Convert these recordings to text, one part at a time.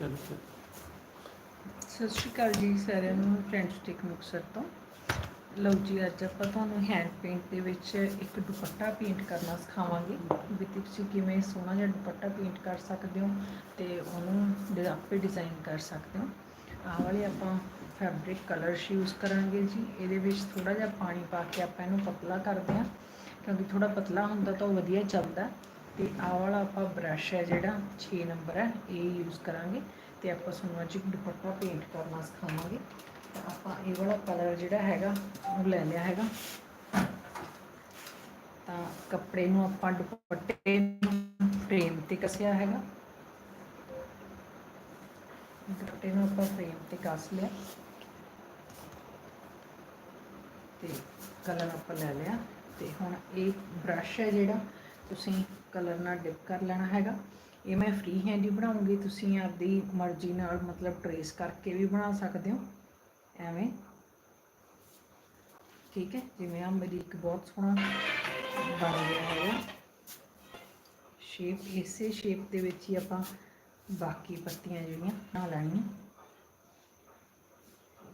ਚਲੋ ਫਿਰ। ਸਤਿ ਸ਼੍ਰੀ ਅਕਾਲ ਜੀ ਸਾਰਿਆਂ ਨੂੰ ਫਰੈਂਡਸ ਟੇਕ ਮੁਕਸਰ ਤੋਂ। ਲਓ ਜੀ, ਅੱਜ ਆਪਾਂ ਤੁਹਾਨੂੰ ਹੈਂਡ ਪੇਂਟ ਦੇ ਵਿੱਚ ਇੱਕ ਦੁਪੱਟਾ ਪੇਂਟ ਕਰਨਾ ਸਿਖਾਵਾਂਗੇ। ਵੀ ਤੁਸੀਂ ਕਿਵੇਂ ਸੋਹਣਾ ਜਿਹਾ ਦੁਪੱਟਾ ਪੇਂਟ ਕਰ ਸਕਦੇ ਹੋ ਤੇ ਉਹਨੂੰ ਡ- ਆਪੇ ਡਿਜ਼ਾਈਨ ਕਰ ਸਕਦੇ ਹੋ। ਆਹ ਵਾਲੇ ਆਪਾਂ ਫੈਬਰਿਕ ਕਲਰਸ ਯੂਜ਼ ਕਰਾਂਗੇ ਜੀ। ਇਹਦੇ ਵਿੱਚ ਥੋੜਾ ਜਿਹਾ ਪਾਣੀ ਪਾ ਕੇ ਆਪਾਂ ਇਹਨੂੰ ਪਤਲਾ ਕਰਦੇ ਹਾਂ। ਕਿਉਂਕਿ ਥੋੜਾ ਪਤਲਾ ਹੁੰਦਾ ਤਾਂ ਉਹ ਵਧੀਆ ਚੱਲਦਾ। ਤੇ ਆਹ ਵਾਲਾ ਆਪਾਂ ਬ੍ਰਸ਼ ਹੈ ਜਿਹੜਾ 6 ਨੰਬਰ ਹੈ, ਇਹ ਯੂਜ਼ ਕਰਾਂਗੇ ਤੇ ਆਪਾਂ ਤੁਹਾਨੂੰ ਅੱਜ ਦੁਪੱਟਾ ਪੇਂਟ ਕਰਨਾ ਸਿਖਾਵਾਂਗੇ। ਤਾਂ ਆਪਾਂ ਇਹ ਵਾਲਾ ਕਲਰ ਜਿਹੜਾ ਹੈਗਾ ਉਹ ਲੈ ਲਿਆ ਹੈਗਾ। ਤਾਂ ਕੱਪੜੇ ਨੂੰ ਆਪਾਂ ਦੁਪੱਟੇ ਨੂੰ ਫਰੇਮ ਤੇ ਕੱਸਿਆ ਹੈਗਾ। ਦੁਪੱਟੇ ਨੂੰ ਆਪਾਂ ਫਰੇਮ ਤੇ ਕੱਸ ਲਿਆ। ਤੇ ਕਲਰ ਆਪਾਂ ਲੈ ਲਿਆ। ਤੇ ਹੁਣ ਇਹ ਬ੍ਰਸ਼ ਹੈ ਜਿਹੜਾ, ਤੁਸੀਂ ਕਲਰ ਨਾਲ ਡਿਪ ਕਰ ਲੈਣਾ ਹੈਗਾ। ਇਹ ਮੈਂ ਫ੍ਰੀ ਹੈਂਡ ਹੀ ਬਣਾਉਂਗੀ, ਤੁਸੀਂ ਆਪਦੀ ਮਰਜ਼ੀ ਨਾਲ ਮਤਲਬ ਟਰੇਸ ਕਰਕੇ ਵੀ ਬਣਾ ਸਕਦੇ ਹੋ। ਐਵੇਂ। ਠੀਕ ਹੈ, ਜਿਵੇਂ ਆ ਮੇਰੀ ਇੱਕ ਬਹੁਤ ਸੋਹਣਾ ਬਣ ਗਿਆ ਹੈਗਾ ਸ਼ੇਪ ਇਸੇ ਸ਼ੇਪ ਦੇ ਵਿੱਚ ਹੀ ਆਪਾਂ ਬਾਕੀ ਪੱਤੀਆਂ ਜਿਹੜੀਆਂ ਬਣਾ ਲੈਣੀਆਂ।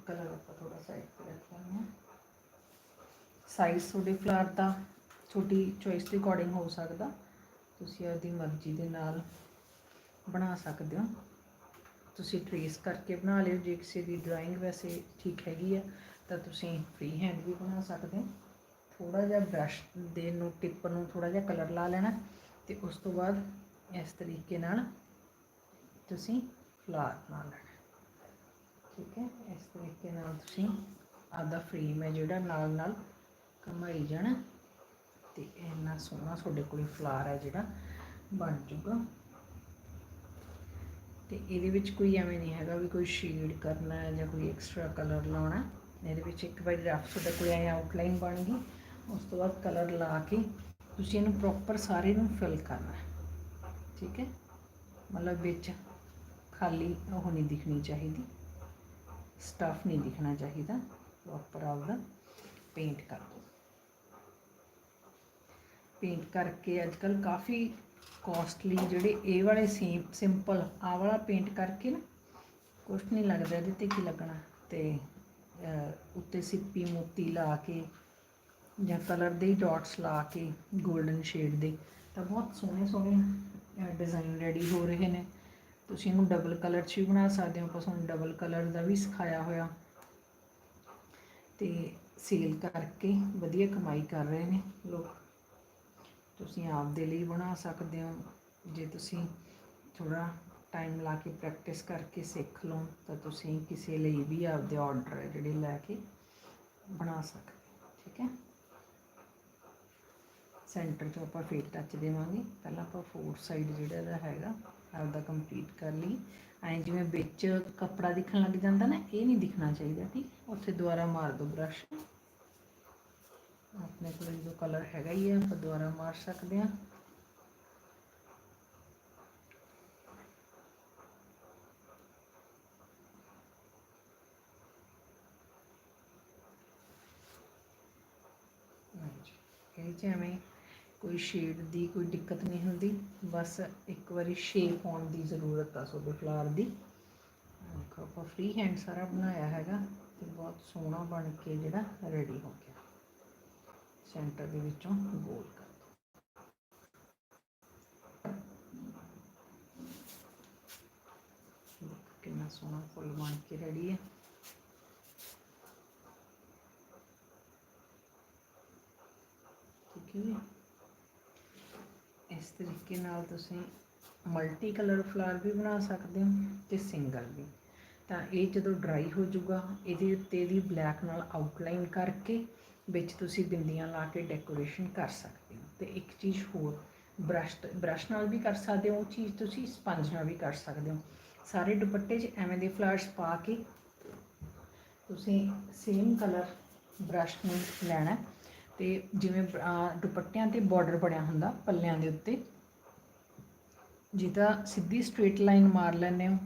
ਕਲਰ ਆਪਾਂ ਥੋੜਾ ਸਾਈਡ ਤੇ ਰੱਖ ਲੈਂਦੇ ਹਾਂ। ਸਾਈਜ਼ ਤੁਹਾਡੇ ਫਲਾਰ ਦਾ, ਤੁਹਾਡੀ ਚੋਇਸ ਦੇ ਅਕੋਰਡਿੰਗ ਹੋ ਸਕਦਾ। ਤੁਸੀਂ ਆਪਦੀ ਮਰਜ਼ੀ ਦੇ ਨਾਲ ਬਣਾ ਸਕਦੇ ਹੋ। ਤੁਸੀਂ ਟਰੇਸ ਕਰਕੇ ਬਣਾ ਲਿਓ। ਜੇ ਕਿਸੇ ਦੀ ਡਰਾਇੰਗ ਵੈਸੇ ਠੀਕ ਹੈਗੀ ਆ, ਤਾਂ ਤੁਸੀਂ ਫ੍ਰੀ ਹੈਂਡ ਵੀ ਬਣਾ ਸਕਦੇ ਹੋ। ਥੋੜਾ ਜਿਹਾ ਬ੍ਰਸ਼ ਦੇ ਨੂੰ ਟਿਪ ਨੂੰ ਥੋੜਾ ਜਿਹਾ ਕਲਰ ਲਾ ਲੈਣਾ ਤੇ ਉਸ ਤੋਂ ਬਾਅਦ ਇਸ ਤਰੀਕੇ ਨਾਲ ਤੁਸੀਂ ਫਲਾਰ ਬਣਾ ਲੈਣਾ। ਠੀਕ ਹੈ? ਇਸ ਤਰੀਕੇ ਨਾਲ ਤੁਸੀਂ ਆਪਦਾ ਫਰੇਮ ਹੈ ਜਿਹੜਾ ਨਾਲ ਨਾਲ ਘੁਮਾਈ ਜਾਣਾ। ਤੇ ਇੰਨਾ ਸੋਹਣਾ ਤੁਹਾਡੇ ਕੋਲ ਫਲਾਰ ਹੈ ਜਿਹੜਾ, ਬਣ ਜੂਗਾ ਤੇ ਇਹਦੇ ਵਿੱਚ ਕੋਈ ਐਵੇਂ ਨਹੀਂ ਹੈਗਾ ਵੀ ਕੋਈ ਸ਼ੇਡ ਕਰਨਾ ਜਾਂ ਕੋਈ ਐਕਸਟਰਾ ਕਲਰ ਲਾਉਣਾ। ਇਹਦੇ ਵਿੱਚ ਇੱਕ ਵਾਰੀ ਰਫ ਤੁਹਾਡੇ ਕੋਲ ਐ ਆਊਟਲਾਈਨ ਬਣ ਗਈ, ਉਸ ਤੋਂ ਬਾਅਦ ਕਲਰ ਲਾ ਕੇ ਤੁਸੀਂ ਇਹਨੂੰ ਪ੍ਰੋਪਰ ਸਾਰੇ ਨੂੰ ਫਿਲ ਕਰਨਾ ਠੀਕ ਹੈ? ਮਤਲਬ ਵਿੱਚ ਖਾਲੀ ਉਹ ਨਹੀਂ ਦਿਖਣੀ ਚਾਹੀਦੀ ਸਟਫ ਨਹੀਂ ਦਿਖਣਾ ਚਾਹੀਦਾ ਪ੍ਰੋਪਰ ਆਪਦਾ ਪੇਂਟ ਕਰ ਪੇਂਟ ਕਰਕੇ ਅੱਜ ਕੱਲ ਕਾਫੀ ਕੋਸਟਲੀ ਜਿਹੜੇ ਇਹ ਵਾਲੇ ਸੇਮ ਸਿੰਪਲ ਆ ਵਾਲਾ ਪੇਂਟ ਕਰਕੇ ਨਾ, ਕੁਛ ਨਹੀਂ ਲੱਗਦਾ ਇਹਦੇ ਤੇ ਕੀ ਲੱਗਣਾ। ਤੇ ਉੱਤੇ ਸਿੱਪੀ ਮੋਤੀ ਲਾ ਕੇ ਜਾਂ ਕਲਰ ਦੇ ਡਾਟਸ ਲਾ ਕੇ 골ਡਨ ਸ਼ੇਡ ਦੇ, ਤਾਂ ਬਹੁਤ ਸੋਹਣੇ ਸੋਹਣੇ ਡਿਜ਼ਾਈਨ ਰੈਡੀ ਹੋ ਰਹੇ ਨੇ। ਤੁਸੀਂ ਇਹਨੂੰ ਡਬਲ ਕਲਰ 'ਚ ਵੀ ਬਣਾ ਸਕਦੇ ਹੋ, ਆਪਾਂ ਤੁਹਾਨੂੰ ਡਬਲ ਕਲਰ ਦਾ ਵੀ ਸਿਖਾਇਆ ਹੋਇਆ। ਤੇ ਸੇਲ ਕਰਕੇ ਵਧੀਆ ਕਮਾਈ ਕਰ ਰਹੇ ਨੇ ਲੋਕ। ਤੁਸੀਂ ਆਪਦੇ ਲਈ ਬਣਾ ਸਕਦੇ ਹੋ। ਜੇ ਤੁਸੀਂ ਥੋੜਾ ਟਾਈਮ ਲਾ ਕੇ ਪ੍ਰੈਕਟਿਸ ਕਰਕੇ ਸਿੱਖ ਲਓ, ਤਾਂ ਤੁਸੀਂ ਕਿਸੇ ਲਈ ਵੀ ਆਪਦੇ ਆਰਡਰ ਜਿਹੜੇ ਲੈ ਕੇ ਬਣਾ ਸਕਦੇ ਹੋ। ਠੀਕ ਹੈ? ਸੈਂਟਰ 'ਚ ਆਪਾਂ ਫੇਟ ਟੱਚ ਦੇਵਾਂਗੇ। ਪਹਿਲਾਂ ਆਪਾਂ ਫੋਰ ਸਾਈਡ ਜਿਹੜਾ ਇਹਦਾ ਹੈਗਾ, ਆਪਦਾ ਕੰਪਲੀਟ ਕਰ ਲਈ। ਐਂ ਜਿਵੇਂ ਵਿੱਚ ਕੱਪੜਾ ਦਿਖਣ ਲੱਗ ਜਾਂਦਾ ਨਾ, ਇਹ ਨਹੀਂ ਦਿਖਣਾ ਚਾਹੀਦਾ, ਠੀਕ ਉੱਥੇ ਦੁਬਾਰਾ ਮਾਰ ਦਿਓ ਬ੍ਰਸ਼ ਆਪਣੇ ਕੋਲ ਜੋ ਕਲਰ ਹੈਗਾ ਹੀ ਹੈ, ਆਪਾਂ ਦੁਬਾਰਾ ਮਾਰ ਸਕਦੇ ਹਾਂ। ਹਾਂਜੀ, ਇਹ 'ਚ ਐਵੇਂ ਕੋਈ ਸ਼ੇਡ ਦੀ ਕੋਈ ਦਿੱਕਤ ਨਹੀਂ ਹੁੰਦੀ, ਬਸ ਇੱਕ ਵਾਰੀ ਸ਼ੇਪ ਆਉਣ ਦੀ ਜ਼ਰੂਰਤ ਆ ਤੁਹਾਡੇ ਫਲਾਰ ਦੀ। ਦੇਖੋ, ਆਪਾਂ ਫ੍ਰੀ ਹੈਂਡ ਸਾਰਾ ਬਣਾਇਆ ਹੈਗਾ ਤੇ ਬਹੁਤ ਸੋਹਣਾ ਬਣ ਕੇ ਜਿਹੜਾ ਰੈਡੀ ਹੋ ਗਿਆ। ਸੈਂਟਰ ਦੇ ਵਿੱਚੋਂ ਗੋਲ ਕਰ ਦਿਓ ਕਿੰਨਾ ਸੋਹਣਾ ਫੁੱਲ ਬਣ ਕੇ ਰੈਡੀ ਹੈ। ਠੀਕ ਹੈ ਜੀ। ਇਸ ਤਰੀਕੇ ਨਾਲ ਤੁਸੀਂ ਮਲਟੀ ਕਲਰ ਫਲਾਰ ਵੀ ਬਣਾ ਸਕਦੇ ਹੋ ਤੇ ਸਿੰਗਲ ਵੀ। ਤਾਂ ਇਹ ਜਦੋਂ ਡਰਾਈ ਹੋ ਜਾਊਗਾ, ਇਹਦੇ ਉੱਤੇ ਦੀ ਬਲੈਕ ਨਾਲ ਆਊਟਲਾਈਨ ਕਰਕੇ ਵਿੱਚ ਤੁਸੀਂ ਬਿੰਦੀਆਂ ਲਾ ਕੇ ਡੈਕੋਰੇਸ਼ਨ ਕਰ ਸਕਦੇ ਹੋ। ਤੇ ਇੱਕ ਚੀਜ਼ ਹੋਰ, ਬ੍ਰਸ਼ ਬ੍ਰਸ਼ ਨਾਲ ਵੀ ਕਰ ਸਕਦੇ ਹੋ, ਉਹ ਚੀਜ਼ ਤੁਸੀਂ ਸਪੰਜ ਨਾਲ ਵੀ ਕਰ ਸਕਦੇ ਹੋ। ਸਾਰੇ ਦੁਪੱਟੇ 'ਚ ਐਵੇਂ ਦੇ ਫਲਾਰਸ ਪਾ ਕੇ ਤੁਸੀਂ ਸੇਮ ਕਲਰ ਬ੍ਰਸ਼ ਨੂੰ ਲੈਣਾ ਹੈ। ਤੇ ਜਿਵੇਂ ਦੁਪੱਟਿਆਂ ਤੇ ਬਾਰਡਰ ਬਣਿਆ ਹੁੰਦਾ ਪੱਲਿਆਂ ਦੇ ਉੱਤੇ ਜਿਹਦਾ ਸਿੱਧੀ ਸਟ੍ਰੇਟ ਲਾਈਨ ਮਾਰ ਲੈਂਦੇ ਹੋ,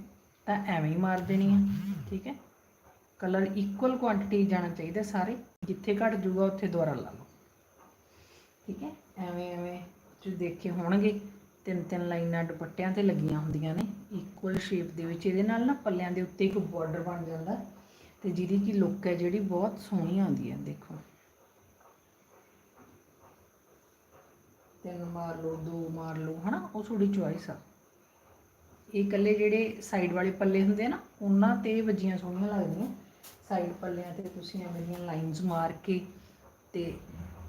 ਤਾਂ ਐਵੇਂ ਹੀ ਮਾਰ ਦੇਣੀ ਹੈ, ਠੀਕ ਹੈ। ਕਲਰ ਇਕੁਅਲ ਕੁਆਂਟੀਟੀ ਜਾਣਾ ਚਾਹੀਦਾ ਸਾਰੇ। ਜਿੱਥੇ ਘਟ ਜੂਗਾ ਉੱਥੇ ਦੁਬਾਰਾ ਲਾ ਲਓ। ਠੀਕ ਹੈ? ਐਵੇਂ ਐਵੇਂ ਤੁਸੀਂ ਦੇਖੇ ਹੋਣਗੇ, ਤਿੰਨ ਤਿੰਨ ਲਾਈਨਾਂ ਦੁਪੱਟਿਆਂ ਤੇ ਲੱਗੀਆਂ ਹੁੰਦੀਆਂ ਨੇ। ਇਕੁਅਲ ਸ਼ੇਪ ਦੇ ਵਿੱਚ ਇਹਦੇ ਨਾਲ ਨਾ ਪੱਲਿਆਂ ਦੇ ਉੱਤੇ ਇੱਕ ਬਾਰਡਰ ਬਣ ਜਾਂਦਾ। ਤੇ ਜਿਹਦੀ ਕੀ ਲੁੱਕ ਹੈ ਜਿਹੜੀ ਬਹੁਤ ਸੋਹਣੀ ਆਉਂਦੀ ਹੈ, ਦੇਖੋ। ਤਿੰਨ ਮਾਰ ਲਓ, ਦੋ ਮਾਰ ਲਓ, ਹਨਾ? ਉਹ ਤੁਹਾਡੀ ਚੁਆਇਸ ਆ। ਇਹ ਇਕੱਲੇ ਜਿਹੜੇ ਸਾਈਡ ਵਾਲੇ ਪੱਲੇ ਹੁੰਦੇ ਆ ਨਾ, ਉਹਨਾਂ ਤੇ ਵੱਜੀਆਂ ਸੋਹਣੀਆਂ ਲੱਗਦੀਆਂ। ਸਾਈਡ ਪੱਲਿਆਂ ਤੇ ਤੁਸੀਂ ਐਵੇਂ ਦੀਆਂ ਲਾਈਨਸ ਮਾਰ ਕੇ ਤੇ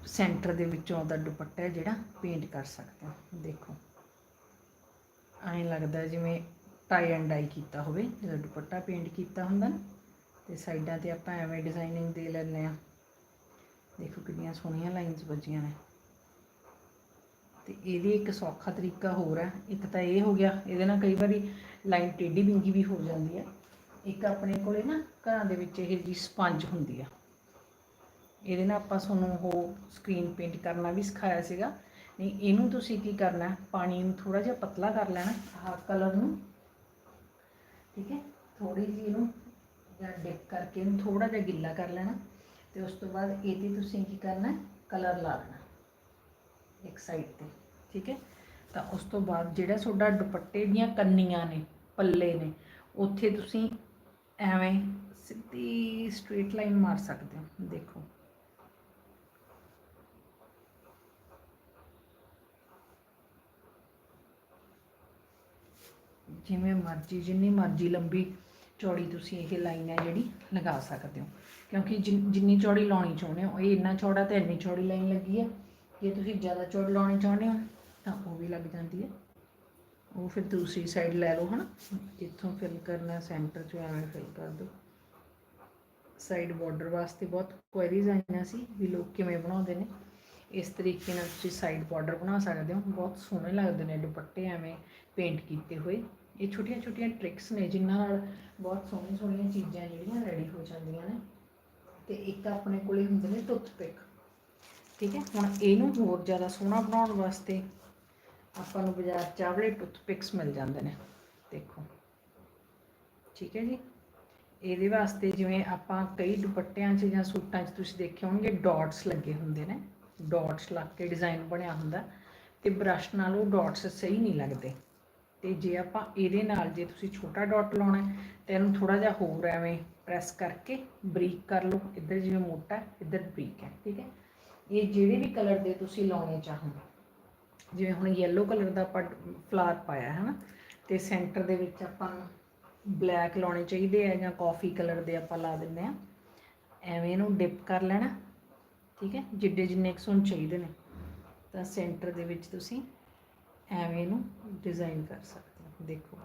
ਸੈਂਟਰ ਦੇ ਵਿੱਚੋਂ ਦਾ ਦੁਪੱਟਾ ਜਿਹੜਾ ਪੇਂਟ ਕਰ ਸਕਦੇ ਹੋ। ਦੇਖੋ। ਐਂ ਲੱਗਦਾ ਜਿਵੇਂ ਟਾਈ ਐਂਡ ਡਾਈ ਕੀਤਾ ਹੋਵੇ, ਜਦੋਂ ਦੁਪੱਟਾ ਪੇਂਟ ਕੀਤਾ ਹੁੰਦਾ ਨਾ, ਤੇ ਸਾਈਡਾਂ ਤੇ ਆਪਾਂ ਐਵੇਂ ਡਿਜ਼ਾਈਨਿੰਗ ਦੇ ਲੈਂਦੇ ਆ ਦੇਖੋ ਕਿੰਨੀਆਂ ਸੋਹਣੀਆਂ ਲਾਈਨਸ ਵੱਜੀਆਂ ਨੇ। ਤੇ ਇਹਦੀ ਇੱਕ ਸੌਖਾ ਤਰੀਕਾ ਹੋਰ ਹੈ। ਇੱਕ ਤਾਂ ਇਹ ਹੋ ਗਿਆ, ਇਹਦੇ ਨਾਲ ਕਈ ਵਾਰੀ ਲਾਈਨ ਟੇਢੀ ਬਿੰਗੀ ਵੀ ਹੋ ਜਾਂਦੀ ਹੈ। ਇੱਕ ਆਪਣੇ ਕੋਲੇ ਨਾ ਘਰਾਂ ਦੇ ਵਿੱਚ ਇਹ ਜੀ ਸਪੰਜ ਹੁੰਦੀ ਆ। ਇਹਦੇ ਨਾਲ ਆਪਾਂ ਤੁਹਾਨੂੰ ਉਹ ਸਕਰੀਨ ਪੇਂਟ ਕਰਨਾ ਵੀ ਸਿਖਾਇਆ ਸੀਗਾ। ਨਹੀਂ, ਇਹਨੂੰ ਤੁਸੀਂ ਕੀ ਕਰਨਾ, ਪਾਣੀ ਨੂੰ ਥੋੜਾ ਜਿਹਾ ਪਤਲਾ ਕਰ ਲੈਣਾ, ਆਹ ਕਲਰ ਨੂੰ। ਠੀਕ ਹੈ? ਥੋੜੀ ਜਿਹੀ ਇਹਨੂੰ ਜਾਂ ਡਿਪ ਕਰਕੇ ਇਹਨੂੰ ਥੋੜਾ ਜਿਹਾ ਗਿੱਲਾ ਕਰ ਲੈਣਾ। ਤੇ ਉਸ ਤੋਂ ਬਾਅਦ ਇਹ ਤੇ ਤੁਸੀਂ ਕੀ ਕਰਨਾ ਕਲਰ ਲਾ ਲੈਣਾ ਇੱਕ ਸਾਈਡ ਤੇ। ਠੀਕ ਹੈ? ਤਾਂ ਉਸ ਤੋਂ ਬਾਅਦ ਜਿਹੜਾ ਤੁਹਾਡਾ ਦੁਪੱਟੇ ਦੀਆਂ ਕੰਨੀਆਂ ਨੇ, ਪੱਲੇ ਨੇ, ਉੱਥੇ ਤੁਸੀਂ ਐਵੇਂ ਸਿੱਧੀ ਸਟ੍ਰੇਟ ਲਾਈਨ ਮਾਰ ਸਕਦੇ ਹੋ ਦੇਖੋ ਜਿਵੇਂ ਮਰਜ਼ੀ ਜਿੰਨੀ ਮਰਜ਼ੀ ਲੰਬੀ ਚੌੜੀ ਤੁਸੀਂ ਇਹ ਲਾਈਨ ਹੈ ਜਿਹੜੀ ਲਗਾ ਸਕਦੇ ਹੋ ਕਿਉਂਕਿ ਜਿਨ- ਜਿੰਨੀ ਚੌੜੀ ਲਾਉਣੀ ਚਾਹੁੰਦੇ ਹੋ ਇਹ ਇੰਨਾ ਚੌੜਾ ਤੇ ਇੰਨੀ ਚੌੜੀ ਲਾਈਨ ਲੱਗੀ ਹੈ ਜੇ ਤੁਸੀਂ ਜ਼ਿਆਦਾ ਚੌੜੀ ਲਾਉਣੀ ਚਾਹੁੰਦੇ ਹੋ ਤਾਂ ਉਹ ਵੀ ਲੱਗ ਜਾਂਦੀ ਹੈ ਉਹ ਫਿਰ ਦੂਸਰੀ ਸਾਈਡ ਲੈ ਲਓ ਹਨਾ। ਜਿੱਥੋਂ ਫਿਲ ਕਰਨਾ ਸੈਂਟਰ 'ਚੋਂ ਐਵੇਂ ਫਿਲ ਕਰ ਦਿਓ। ਸਾਈਡ ਬਾਰਡਰ ਵਾਸਤੇ ਬਹੁਤ ਕੁਐਰੀਜ਼ ਆਈਆਂ ਸੀ ਵੀ ਲੋਕ ਕਿਵੇਂ ਬਣਾਉਂਦੇ ਨੇ। ਇਸ ਤਰੀਕੇ ਨਾਲ ਤੁਸੀਂ ਸਾਈਡ ਬਾਰਡਰ ਬਣਾ ਸਕਦੇ ਹੋ। ਬਹੁਤ ਸੋਹਣੇ ਲੱਗਦੇ ਨੇ ਦੁਪੱਟੇ ਐਵੇਂ ਪੇਂਟ ਕੀਤੇ ਹੋਏ। ਇਹ ਛੋਟੀਆਂ ਛੋਟੀਆਂ ਟ੍ਰਿਕਸ ਨੇ ਜਿਨ੍ਹਾਂ ਨਾਲ ਬਹੁਤ ਸੋਹਣੀਆਂ ਸੋਹਣੀਆਂ ਚੀਜ਼ਾਂ ਜਿਹੜੀਆਂ ਰੈਡੀ ਹੋ ਜਾਂਦੀਆਂ ਨੇ। ਤੇ ਇੱਕ ਆਪਣੇ ਕੋਲੇ ਹੁੰਦੇ ਨੇ ਟੁੱਥਪਿਕ ਠੀਕ ਹੈ? ਹੁਣ ਇਹਨੂੰ ਹੋਰ ਜ਼ਿਆਦਾ ਸੋਹਣਾ ਬਣਾਉਣ ਵਾਸਤੇ ਆਪਾਂ ਨੂੰ ਬਾਜ਼ਾਰ ਚਾਵਲੇ ਟੁੱਥਪਿਕਸ ਮਿਲ ਜਾਂਦੇ ਨੇ, ਦੇਖੋ। ਠੀਕ ਹੈ ਜੀ? ਇਹਦੇ ਵਾਸਤੇ ਜਿਵੇਂ ਆਪਾਂ ਕਈ ਦੁਪੱਟਿਆਂ 'ਚ ਜਾਂ ਸੂਟਾਂ 'ਚ ਤੁਸੀਂ ਦੇਖੇ ਹੋਣਗੇ ਡਾਟਸ ਲੱਗੇ ਹੁੰਦੇ ਨੇ। ਡਾਟਸ ਲੱਗ ਕੇ ਡਿਜ਼ਾਈਨ ਬਣਿਆ ਹੁੰਦਾ ਤੇ ਬ੍ਰਸ਼ ਨਾਲ ਉਹ ਡਾਟਸ ਸਹੀ ਨਹੀਂ ਲੱਗਦੇ। ਤੇ ਜੇ ਆਪਾਂ ਇਹਦੇ ਨਾਲ, ਜੇ ਤੁਸੀਂ ਛੋਟਾ ਡਾਟ ਲਾਉਣਾ ਹੈ, ਤੇ ਇਹਨੂੰ ਥੋੜਾ ਜਿਹਾ ਹੋਰ ਐਵੇਂ ਪ੍ਰੈਸ ਕਰਕੇ ਬਰੀਕ ਕਰ ਲਓ। ਇੱਧਰ ਜਿਵੇਂ ਮੋਟਾ ਇੱਧਰ ਬਰੀਕ ਹੈ। ਠੀਕ ਹੈ? ਇਹ ਜਿਹੜੇ ਵੀ ਕਲਰ ਦੇ ਤੁਸੀਂ ਲਾਉਣੇ ਚਾਹੋ ਜਿਵੇਂ ਹੁਣ ਯੈਲੋ ਕਲਰ ਦਾ ਆਪਾਂ ਫਲਾਰ ਪਾਇਆ ਹੈ ਨਾ, ਤੇ ਸੈਂਟਰ ਦੇ ਵਿੱਚ ਆਪਾਂ ਬਲੈਕ ਲਾਉਣੇ ਚਾਹੀਦੇ ਆ ਜਾਂ ਕਾਫੀ ਕਲਰ ਦੇ ਆਪਾਂ ਲਾ ਦਿੰਦੇ ਆ। ਐਵੇਂ ਇਹਨੂੰ ਡਿਪ ਕਰ ਲੈਣਾ, ਠੀਕ ਹੈ, ਜਿੱਡੇ ਜਿੰਨੇ ਕੁ ਤੁਹਾਨੂੰ ਚਾਹੀਦੇ ਨੇ। ਤਾਂ ਸੈਂਟਰ ਦੇ ਵਿੱਚ ਤੁਸੀਂ ਐਵੇਂ ਇਹਨੂੰ ਡਿਜ਼ਾਈਨ ਕਰ ਸਕਦੇ ਹੋ, ਦੇਖੋ।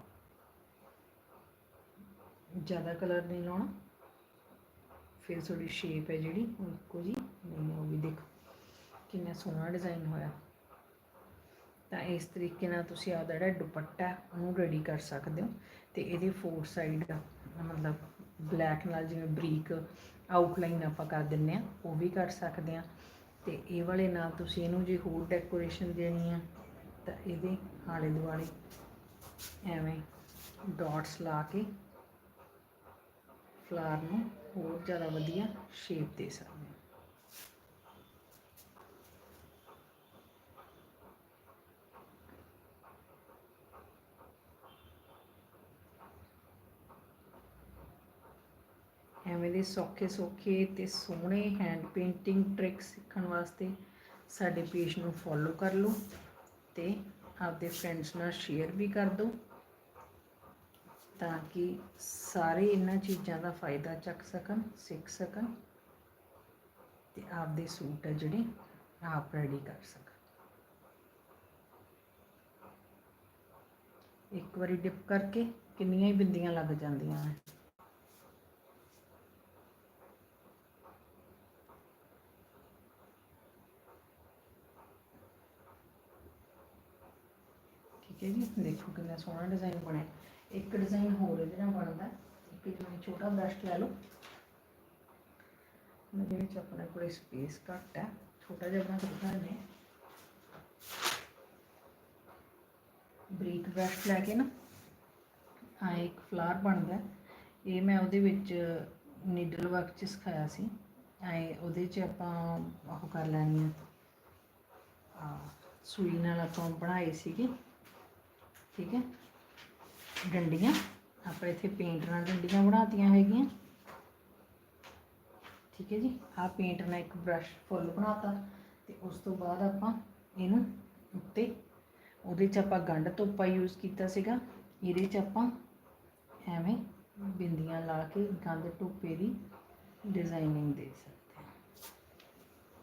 ਜ਼ਿਆਦਾ ਕਲਰ ਨਹੀਂ ਲਾਉਣਾ, ਫਿਰ ਤੁਹਾਡੀ ਸ਼ੇਪ ਹੈ ਜਿਹੜੀ, ਉਹ ਇੱਕੋ ਜੀ ਨਹੀਂ, ਉਹ ਵੀ ਦੇਖੋ। ਕਿੰਨਾ ਸੋਹਣਾ ਡਿਜ਼ਾਈਨ ਹੋਇਆ। ਤਾਂ ਇਸ ਤਰੀਕੇ ਨਾਲ ਤੁਸੀਂ ਆਪਦਾ ਜਿਹੜਾ ਦੁਪੱਟਾ ਉਹਨੂੰ ਰੈਡੀ ਕਰ ਸਕਦੇ ਹੋ ਤੇ ਇਹਦੇ ਫੋਰ ਸਾਈਡ ਮਤਲਬ ਬਲੈਕ ਨਾਲ ਜਿਵੇਂ ਬਰੀਕ ਆਊਟਲਾਈਨ ਆਪਾਂ ਕਰ ਦਿੰਨੇ ਆ ਉਹ ਵੀ ਕਰ ਸਕਦੇ ਆ ਤੇ ਇਹ ਵਾਲੇ ਨਾਲ ਤੁਸੀਂ ਇਹਨੂੰ ਜੇ ਹੋਰ ਡੈਕੋਰੇਸ਼ਨ ਦੇਣੀ ਆ, ਤਾਂ ਇਹਦੇ ਆਲੇ ਦੁਆਲੇ ਐਵੇਂ ਡਾਟਸ ਲਾ ਕੇ ਫਲਾਰ ਨੂੰ ਹੋਰ ਜ਼ਿਆਦਾ ਵਧੀਆ ਸ਼ੇਪ ਦੇ ਸਕਦੇ ਹਾਂ। ਐਵੇਂ ਦੇ ਸੌਖੇ ਸੌਖੇ ਤੇ ਸੋਹਣੇ ਹੈਂਡ ਪੇਂਟਿੰਗ ਟ੍ਰਿਕਸ ਸਿੱਖਣ ਵਾਸਤੇ ਸਾਡੇ ਪੇਜ ਨੂੰ ਫੋਲੋ ਕਰ ਲਓ ਤੇ ਆਪਦੇ ਫਰੈਂਡਸ ਨਾਲ ਸ਼ੇਅਰ ਵੀ ਕਰ ਦਿਓ ਤਾਂ ਕਿ ਸਾਰੇ ਇਹਨਾਂ ਚੀਜ਼ਾਂ ਦਾ ਫਾਇਦਾ ਚੱਕ ਸਕਣ, ਸਿੱਖ ਸਕਣ ਤੇ ਆਪਦੇ ਸੂਟ ਆ ਜਿਹੜੇ ਆਪ ਰੈਡੀ ਕਰ ਸਕਣ। ਇੱਕ ਵਾਰੀ ਡਿਪ ਕਰਕੇ ਕਿੰਨੀਆਂ ਹੀ ਬਿੰਦੀਆਂ ਲੱਗ ਜਾਂਦੀਆਂ ਨੇ। ਠੀਕ ਹੈ ਜੀ ਦੇਖੋ ਕਿੰਨਾ ਸੋਹਣਾ ਡਿਜ਼ਾਈਨ ਬਣਿਆ। ਇੱਕ ਡਿਜ਼ਾਈਨ ਹੋਰ ਇਹਦੇ ਨਾਲ ਬਣਦਾ। ਇੱਕ ਜਿਵੇਂ ਛੋਟਾ ਬ੍ਰਸ਼ ਲੈ ਲਓ। ਜਿਹਦੇ ਵਿੱਚ ਆਪਣੇ ਕੋਲ ਸਪੇਸ ਘੱਟ ਹੈ। ਛੋਟਾ ਜਿਹਾ ਬਣਾ ਕੇ ਦਿਖਾਉਂਦੇ ਬਰੀਕ ਬ੍ਰਸ਼ ਲੈ ਕੇ ਨਾ ਆ ਇੱਕ ਫਲਾਰ ਬਣਦਾ ਇਹ ਮੈਂ ਉਹਦੇ ਵਿੱਚ ਨੀਡਲ ਵਰਕ ਚ ਸਿਖਾਇਆ ਸੀ। ਐ ਉਹਦੇ ਚ ਆਪਾਂ ਉਹ ਕਰ ਲੈਣੀ ਆ ਆ ਸੂਈ ਨਾਲ ਆਪਾਂ ਬਣਾਏ ਸੀਗੇ। ਠੀਕ ਹੈ? ਡੰਡੀਆਂ, ਆਪਾਂ ਇੱਥੇ ਪੇਂਟ ਨਾਲ ਡੰਡੀਆਂ ਬਣਾਤੀਆਂ ਹੈਗੀਆਂ। ਠੀਕ ਹੈ ਜੀ? ਆਹ ਪੇਂਟ ਨਾਲ ਇੱਕ ਬ੍ਰਸ਼ ਫੁੱਲ ਬਣਾਤਾ। ਤੇ ਉਸ ਤੋਂ ਬਾਅਦ ਆਪਾਂ ਇਹਨੂੰ ਉੱਤੇ, ਉਹਦੇ 'ਚ ਆਪਾਂ ਗੰਢ ਤੋਪਾ ਯੂਜ਼ ਕੀਤਾ ਸੀਗਾ। ਇਹਦੇ 'ਚ ਆਪਾਂ ਐਵੇਂ ਬਿੰਦੀਆਂ ਲਾ ਕੇ ਗੰਢ ਟੋਪੇ ਦੀ ਡਿਜ਼ਾਈਨਿੰਗ ਦੇ ਸਕਦੇ ਹਾਂ।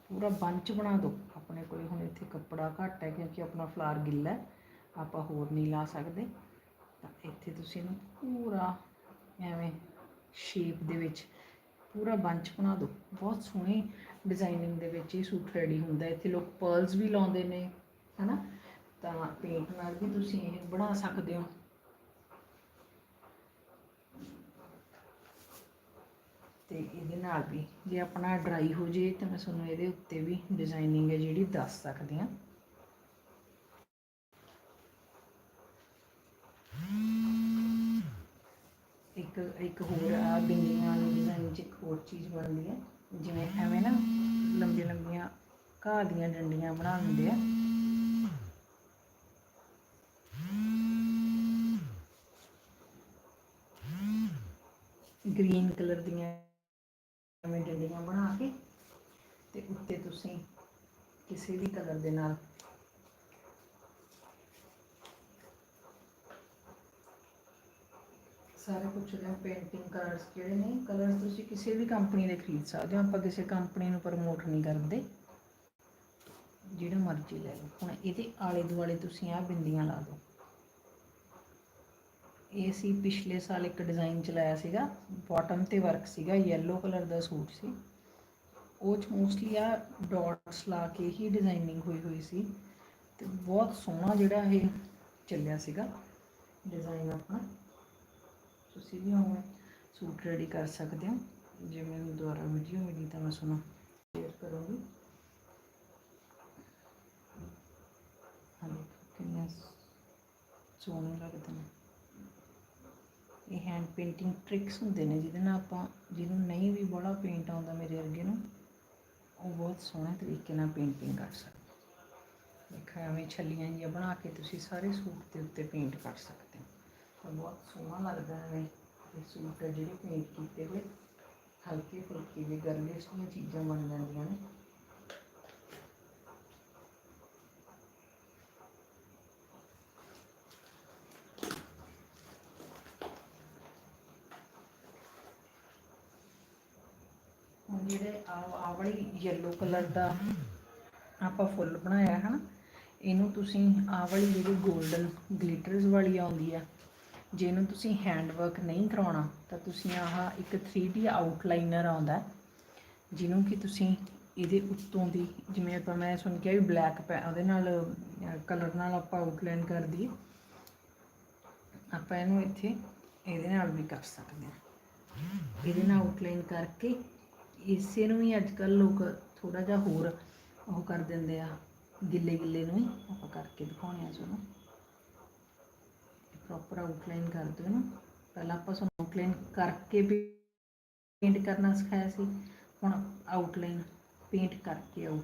ਪੂਰਾ ਬੰਚ ਬਣਾ ਦਿਓ। ਆਪਣੇ ਕੋਲ ਹੁਣ ਇੱਥੇ ਕੱਪੜਾ ਘੱਟ ਹੈ ਕਿਉਂਕਿ ਆਪਣਾ ਫਲਾਰ ਗਿੱਲਾ ਹੈ। ਆਪਾਂ ਹੋਰ ਨਹੀਂ ਲਾ ਸਕਦੇ। ਤਾਂ ਇੱਥੇ ਤੁਸੀਂ ਇਹਨੂੰ ਪੂਰਾ ਐਵੇਂ ਸ਼ੇਪ ਦੇ ਵਿੱਚ ਪੂਰਾ ਬੰਚ ਬਣਾ ਦਿਓ। ਬਹੁਤ ਸੋਹਣੀ ਡਿਜ਼ਾਈਨਿੰਗ ਦੇ ਵਿੱਚ ਇਹ ਸੂਟ ਰੈਡੀ ਹੁੰਦਾ। ਇੱਥੇ ਲੋਕ ਪਰਲਸ ਵੀ ਲਾਉਂਦੇ ਨੇ, ਹਨਾ? ਤਾਂ ਪੇਂਟ ਨਾਲ ਵੀ ਤੁਸੀਂ ਇਹ ਬਣਾ ਸਕਦੇ ਹੋ। ਤੇ ਇਹਦੇ ਨਾਲ ਵੀ ਜੇ ਆਪਣਾ ਡਰਾਈ ਹੋ ਜੇ, ਤਾਂ ਮੈਂ ਤੁਹਾਨੂੰ ਇਹਦੇ ਉੱਤੇ ਵੀ ਡਿਜ਼ਾਈਨਿੰਗ ਹੈ ਜਿਹੜੀ ਦੱਸ ਸਕਦੀ ਹਾਂ। ਇੱਕ ਇੱਕ ਹੋਰ ਆ ਬਿੰਦੀਆਂ ਵਾਲੀ ਡਿਜ਼ਾਈਨ 'ਚ ਇੱਕ ਹੋਰ ਚੀਜ਼ ਬਣਦੀ ਹੈ। ਜਿਵੇਂ ਐਵੇਂ ਨਾ ਲੰਬੀਆਂ ਲੰਬੀਆਂ ਘਾਹ ਦੀਆਂ ਡੰਡੀਆਂ ਬਣਾ ਦਿੰਦੇ ਆ। ਗ੍ਰੀਨ ਕਲਰ ਦੀਆਂ ਐਵੇਂ ਡੰਡੀਆਂ ਬਣਾ ਕੇ ਤੇ ਉੱਤੇ ਤੁਸੀਂ ਕਿਸੇ ਵੀ ਕਲਰ ਦੇ ਨਾਲ ਸਾਰੇ ਕੁਝ ਨੇ ਪੇਂਟਿੰਗ ਕਲਰਸ ਜਿਹੜੇ ਨੇ? ਕਲਰਸ ਤੁਸੀਂ ਕਿਸੇ ਵੀ ਕੰਪਨੀ ਦੇ ਖਰੀਦ ਸਕਦੇ ਹੋ, ਆਪਾਂ ਕਿਸੇ ਕੰਪਨੀ ਨੂੰ ਪ੍ਰਮੋਟ ਨਹੀਂ ਕਰਦੇ। ਜਿਹੜਾ ਮਰਜ਼ੀ ਲੈ ਲਓ। ਹੁਣ ਇਹਦੇ ਆਲੇ ਦੁਆਲੇ ਤੁਸੀਂ ਆਹ ਬਿੰਦੀਆਂ ਲਾ ਦਿਓ। ਇਹ ਸੀ ਪਿਛਲੇ ਸਾਲ ਇੱਕ ਡਿਜ਼ਾਈਨ ਚਲਾਇਆ ਸੀਗਾ। ਬਾਟਮ ਤੇ ਵਰਕ ਸੀਗਾ ਯੈਲੋ ਕਲਰ ਦਾ ਸੂਟ ਸੀ। ਉਹ ਚ ਮੋਸਟਲੀ ਆ ਡਾਟਸ ਲਾ ਕੇ ਹੀ ਡਿਜ਼ਾਈਨਿੰਗ ਹੋਈ ਹੋਈ ਸੀ। ਤੇ ਬਹੁਤ ਸੋਹਣਾ ਜਿਹੜਾ ਇਹ ਚੱਲਿਆ ਸੀਗਾ। ਡਿਜ਼ਾਈਨ ਆਪਣਾ। ਤੁਸੀਂ ਵੀ ਉਵੇਂ ਸੂਟ ਰੈਡੀ ਕਰ ਸਕਦੇ ਹੋ। ਜੇ ਮੈਨੂੰ ਦੁਬਾਰਾ ਵੀਡੀਓ ਮਿਲੀ ਤਾਂ ਮੈਂ ਤੁਹਾਨੂੰ ਸ਼ੇਅਰ ਕਰੂੰਗੀ। ਹਾਂ ਕਿੰਨੇ ਸੋਹਣੇ ਲੱਗਦੇ ਨੇ। ਇਹ ਹੈਂਡ ਪੇਂਟਿੰਗ ਟ੍ਰਿਕਸ ਹੁੰਦੇ ਨੇ ਜਿਹਦੇ ਨਾਲ ਆਪਾਂ, ਜਿਹਨੂੰ ਨਹੀਂ ਵੀ ਬੜਾ ਪੇਂਟ ਆਉਂਦਾ ਮੇਰੇ ਵਰਗੇ ਨੂੰ, ਉਹ ਬਹੁਤ ਸੋਹਣੇ ਤਰੀਕੇ ਨਾਲ ਪੇਂਟਿੰਗ ਕਰ ਸਕਦੇ ਦੇਖੋ ਐਵੇਂ ਛੱਲੀਆਂ ਜਿਹੀਆਂ ਬਣਾ ਕੇ ਤੁਸੀਂ ਸਾਰੇ ਸੂਟ ਦੇ ਉੱਤੇ ਪੇਂਟ ਕਰ ਸਕਦੇ ਹੋ। ਤਾਂ ਬਹੁਤ ਸੋਹਣਾ ਲੱਗਦਾ ਹੈ। ਇਹ ਸੂਟ ਜਿਹੜੇ ਪੇਂਟ ਕੀਤੇ ਹੋਏ, ਹਲਕੇ ਫੁਲਕੇ ਵੀ ਗਰਲਿਸ਼ ਦੀਆਂ ਚੀਜ਼ਾਂ ਬਣ ਜਾਂਦੀਆਂ ਨੇ। ਜਿਹੜੇ ਆਵਲੀ ਆਹ ਕਲਰ ਦਾ ਆਪਾਂ ਫੁੱਲ ਬਣਾਇਆ ਹੈ ਨਾ, ਇਹਨੂੰ ਤੁਸੀਂ ਆਵਲੀ ਜਿਹੜੀ 골ਡਨ ਗਲਿਟਰਸ ਵਾਲੀ ਆਉਂਦੀ ਆ ਜਿਹਨੂੰ ਤੁਸੀਂ ਹੈਂਡ ਵਰਕ ਨਹੀਂ ਕਰਾਉਣਾ, ਤਾਂ ਤੁਸੀਂ ਆਹ ਇੱਕ 3D ਆਊਟਲਾਈਨਰ ਆਉਂਦਾ ਜਿਹਨੂੰ ਕਿ ਤੁਸੀਂ ਇਹਦੇ ਉੱਤੋਂ ਦੀ, ਜਿਵੇਂ ਆਪਾਂ ਮੈਂ ਸੁਣ ਕੇ ਵੀ ਬਲੈਕ ਉਹਦੇ ਨਾਲ ਕਲਰ ਨਾਲ ਆਪਾਂ ਆਊਟਲਾਈਨ ਕਰ ਦਈਏ। ਆਪਾਂ ਇਹਨੂੰ ਇੱਥੇ ਇਹਦੇ ਨਾਲ ਵੀ ਕਰ ਸਕਦੇ ਹਾਂ। ਇਹਦੇ ਨਾਲ ਆਊਟਲਾਈਨ ਕਰਕੇ, ਇਸੇ ਨੂੰ ਹੀ ਅੱਜ ਕੱਲ ਲੋਕ ਥੋੜਾ ਜਿਹਾ ਹੋਰ ਉਹ ਕਰ ਦਿੰਦੇ ਆ ਗਿੱਲੇ ਗਿੱਲੇ ਨੂੰ ਹੀ ਆਪਾਂ ਕਰਕੇ ਦਿਖਾਉਣੇ ਆ ਤੁਹਾਨੂੰ। ਪ੍ਰੋਪਰ ਆਊਟਲਾਈਨ ਕਰ ਦਿਓ ਨਾ। ਪਹਿਲਾਂ ਆਪਾਂ ਤੁਹਾਨੂੰ ਆਊਟਲਾਈਨ ਕਰਕੇ ਵੀ ਪੇਂਟ ਕਰਨਾ ਸਿਖਾਇਆ ਸੀ। ਹੁਣ ਆਊਟਲਾਈਨ ਪੇਂਟ ਕਰਕੇ ਆਊਟ